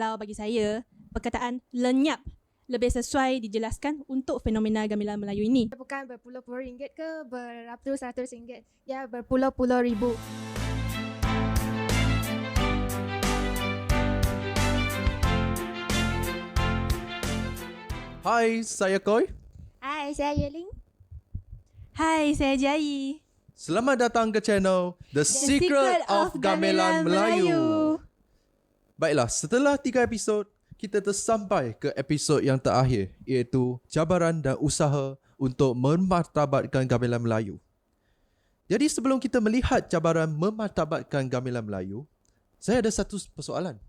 kalau bagi saya, perkataan lenyap lebih sesuai dijelaskan untuk fenomena gamelan Melayu ini. Bukan berpuluh-puluh ringgit ke beratus-ratus ringgit. Dia berpuluh-puluh ribu. Hai, saya Koi. Hai, saya Yeling. Hai, saya Jai. Selamat datang ke channel The, Secret, of Gamelan, Melayu. Baiklah, setelah tiga episod, kita tersampai ke episod yang terakhir iaitu cabaran dan usaha untuk memartabatkan gamelan Melayu. Jadi sebelum kita melihat cabaran memartabatkan gamelan Melayu, saya ada satu persoalan.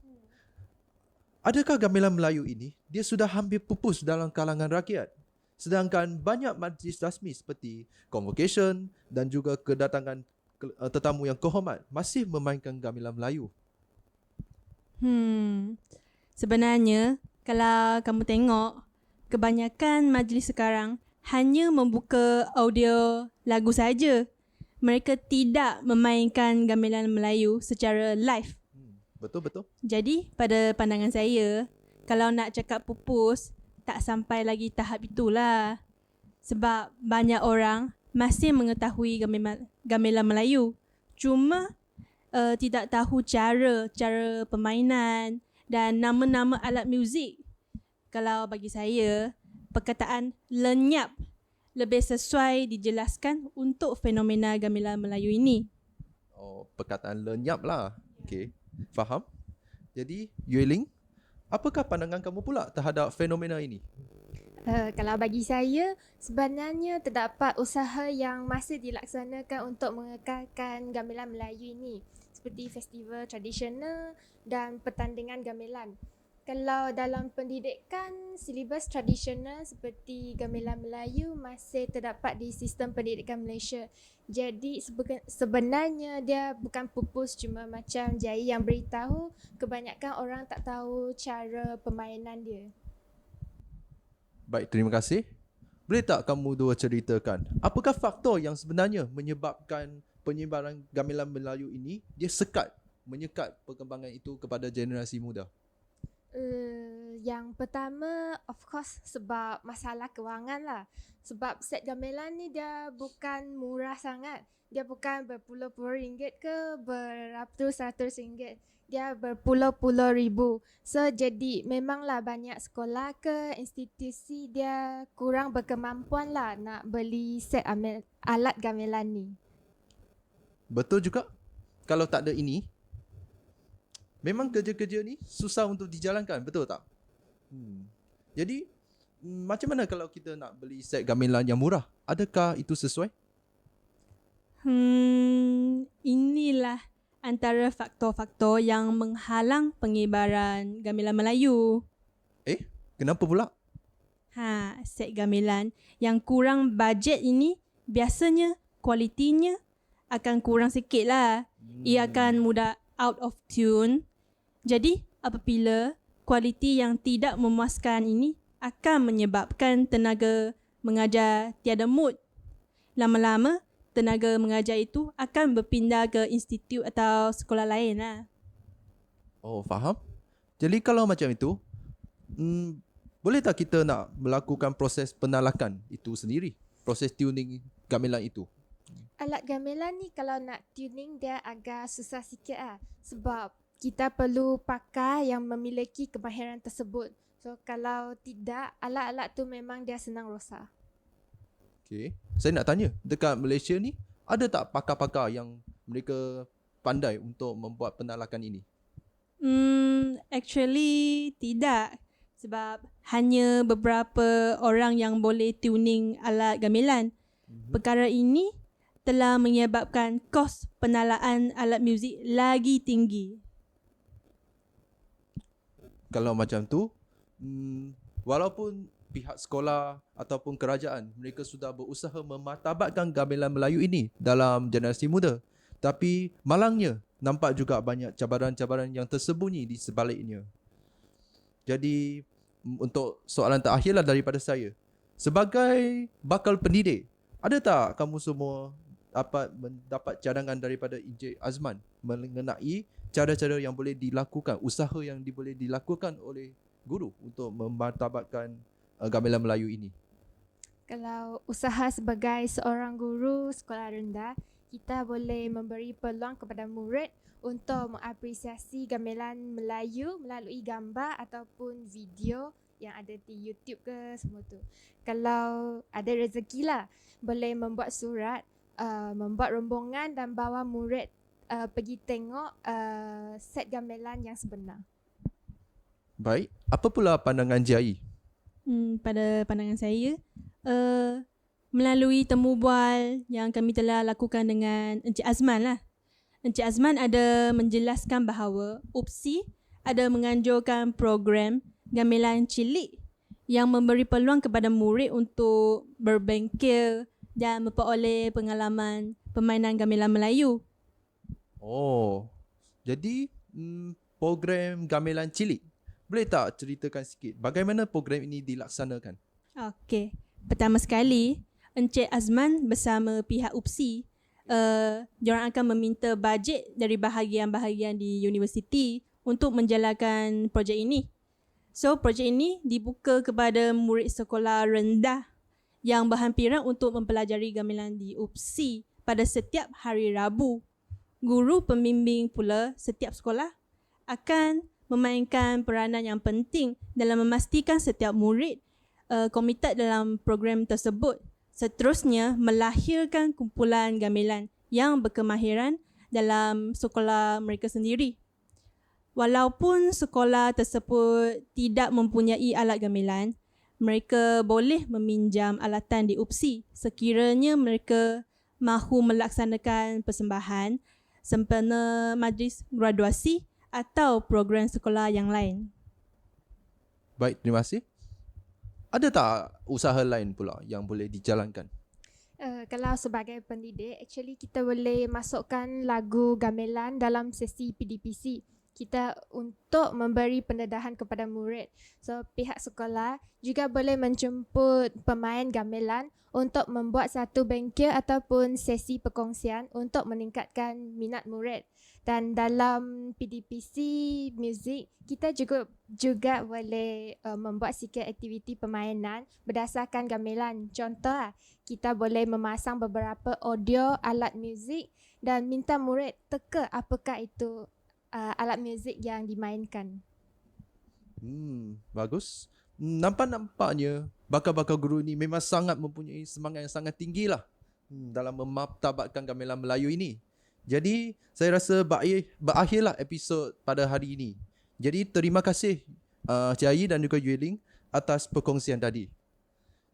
Adakah gamelan Melayu ini dia sudah hampir pupus dalam kalangan rakyat? Sedangkan banyak majlis rasmi seperti convocation dan juga kedatangan ke- uh, tetamu yang kehormat masih memainkan gamelan Melayu. Hmm. Sebenarnya, kalau kamu tengok, kebanyakan majlis sekarang hanya membuka audio lagu saja. Mereka tidak memainkan gamelan Melayu secara live. Hmm, betul betul. Jadi, pada pandangan saya, kalau nak cakap pupus, tak sampai lagi tahap itulah. Sebab banyak orang masih mengetahui gamelan, gamelan Melayu. Cuma uh, tidak tahu cara cara permainan dan nama-nama alat muzik. Kalau bagi saya, perkataan lenyap lebih sesuai dijelaskan untuk fenomena gamelan Melayu ini. Oh, perkataan lenyap lah. Okay, faham? Jadi, Yueling, apakah pandangan kamu pula terhadap fenomena ini? Uh, kalau bagi saya, sebenarnya terdapat usaha yang masih dilaksanakan untuk mengekalkan gamelan Melayu ini. Seperti festival tradisional dan pertandingan gamelan. Kalau dalam pendidikan, silibus tradisional seperti gamelan Melayu masih terdapat di sistem pendidikan Malaysia. Jadi sebe- sebenarnya dia bukan pupus cuma macam Jai yang beritahu kebanyakan orang tak tahu cara permainan dia. Baik, terima kasih. Boleh tak kamu dua ceritakan apakah faktor yang sebenarnya menyebabkan penyebaran gamelan Melayu ini dia sekat menyekat perkembangan itu kepada generasi muda? Uh, yang pertama of course sebab masalah kewangan lah. Sebab set gamelan ni dia bukan murah sangat. Dia bukan berpuluh-puluh ringgit ke beratus-ratus ringgit. Dia berpuluh-puluh ribu. So jadi memanglah banyak sekolah ke institusi dia kurang berkemampuan lah nak beli set amel- alat gamelan ni. Betul juga. Kalau tak ada ini, memang kerja-kerja ni susah untuk dijalankan, betul tak? Hmm. Jadi, mm, macam mana kalau kita nak beli set gamelan yang murah? Adakah itu sesuai? Hmm, inilah antara faktor-faktor yang menghalang pengibaran gamelan Melayu. Eh, kenapa pula? Ha, set gamelan yang kurang bajet ini biasanya kualitinya akan kurang sikit lah. Ia akan mudah out of tune. Jadi, apabila kualiti yang tidak memuaskan ini akan menyebabkan tenaga mengajar tiada mood. Lama-lama, tenaga mengajar itu akan berpindah ke institut atau sekolah lain lah. Oh, faham? Jadi kalau macam itu, hmm, boleh tak kita nak melakukan proses penalakan itu sendiri? Proses tuning gamelan itu. Alat gamelan ni kalau nak tuning dia agak susah sikit lah. Sebab kita perlu pakar yang memiliki kemahiran tersebut. So kalau tidak, alat-alat tu memang dia senang rosak. Okay. Saya nak tanya, dekat Malaysia ni, ada tak pakar-pakar yang mereka pandai untuk membuat penalakan ini? Hmm, actually tidak. Sebab hanya beberapa orang yang boleh tuning alat gamelan. Perkara ini telah menyebabkan kos penalaan alat muzik lagi tinggi. Kalau macam tu, hmm, walaupun pihak sekolah ataupun kerajaan mereka sudah berusaha memartabatkan gamelan Melayu ini dalam generasi muda. Tapi malangnya nampak juga banyak cabaran-cabaran yang tersembunyi di sebaliknya. Jadi untuk soalan terakhirlah daripada saya. Sebagai bakal pendidik, ada tak kamu semua dapat mendapat cadangan daripada Encik Azman mengenai cara-cara yang boleh dilakukan, usaha yang boleh dilakukan oleh guru untuk memartabatkan uh, gamelan Melayu ini? Kalau usaha sebagai seorang guru sekolah rendah, kita boleh memberi peluang kepada murid untuk mengapresiasi gamelan Melayu melalui gambar ataupun video yang ada di YouTube ke semua tu. Kalau ada rezeki lah, boleh membuat surat, uh, membuat rombongan dan bawa murid uh, pergi tengok uh, set gamelan yang sebenar. Baik, apa pula pandangan Jai? Hmm, pada pandangan saya, uh, melalui temu bual yang kami telah lakukan dengan Encik Azman lah. Encik Azman ada menjelaskan bahawa UPSI ada menganjurkan program gamelan cilik yang memberi peluang kepada murid untuk berbengkel dan memperoleh pengalaman permainan gamelan Melayu. Oh, jadi mm, program gamelan cilik. Boleh tak ceritakan sikit bagaimana program ini dilaksanakan? Okey. Pertama sekali, Encik Azman bersama pihak UPSI uh, diorang akan meminta bajet dari bahagian-bahagian di universiti untuk menjalankan projek ini. So, projek ini dibuka kepada murid sekolah rendah yang berhampiran untuk mempelajari gamelan di UPSI pada setiap hari Rabu. Guru pembimbing pula setiap sekolah akan memainkan peranan yang penting dalam memastikan setiap murid uh, komited dalam program tersebut seterusnya melahirkan kumpulan gamelan yang berkemahiran dalam sekolah mereka sendiri. Walaupun sekolah tersebut tidak mempunyai alat gamelan, mereka boleh meminjam alatan di UPSI sekiranya mereka mahu melaksanakan persembahan sempena majlis graduasi atau program sekolah yang lain. Baik, terima kasih. Ada tak usaha lain pula yang boleh dijalankan? Uh, kalau sebagai pendidik, actually kita boleh masukkan lagu gamelan dalam sesi PDPC. Kita untuk memberi pendedahan kepada murid. So pihak sekolah juga boleh menjemput pemain gamelan untuk membuat satu bengkel ataupun sesi perkongsian untuk meningkatkan minat murid. Dan dalam PDPC Music, kita juga juga boleh uh, membuat sikit aktiviti permainan berdasarkan gamelan. Contoh lah, kita boleh memasang beberapa audio alat muzik dan minta murid teka apakah itu uh, alat muzik yang dimainkan. Hmm, bagus. Nampak-nampaknya bakal-bakal guru ni memang sangat mempunyai semangat yang sangat tinggi lah hmm, dalam memartabatkan gamelan Melayu ini. Jadi, saya rasa berakhir, berakhirlah episod pada hari ini. Jadi, terima kasih uh, Cik Ayi dan juga Yueling atas perkongsian tadi.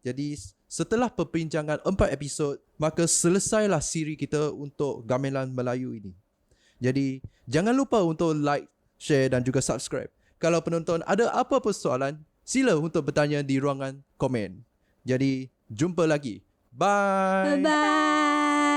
Jadi, setelah perbincangan empat episod, maka selesailah siri kita untuk gamelan Melayu ini. Jadi, jangan lupa untuk like, share dan juga subscribe. Kalau penonton ada apa-apa soalan, sila untuk bertanya di ruangan komen. Jadi, jumpa lagi. Bye. Bye-bye.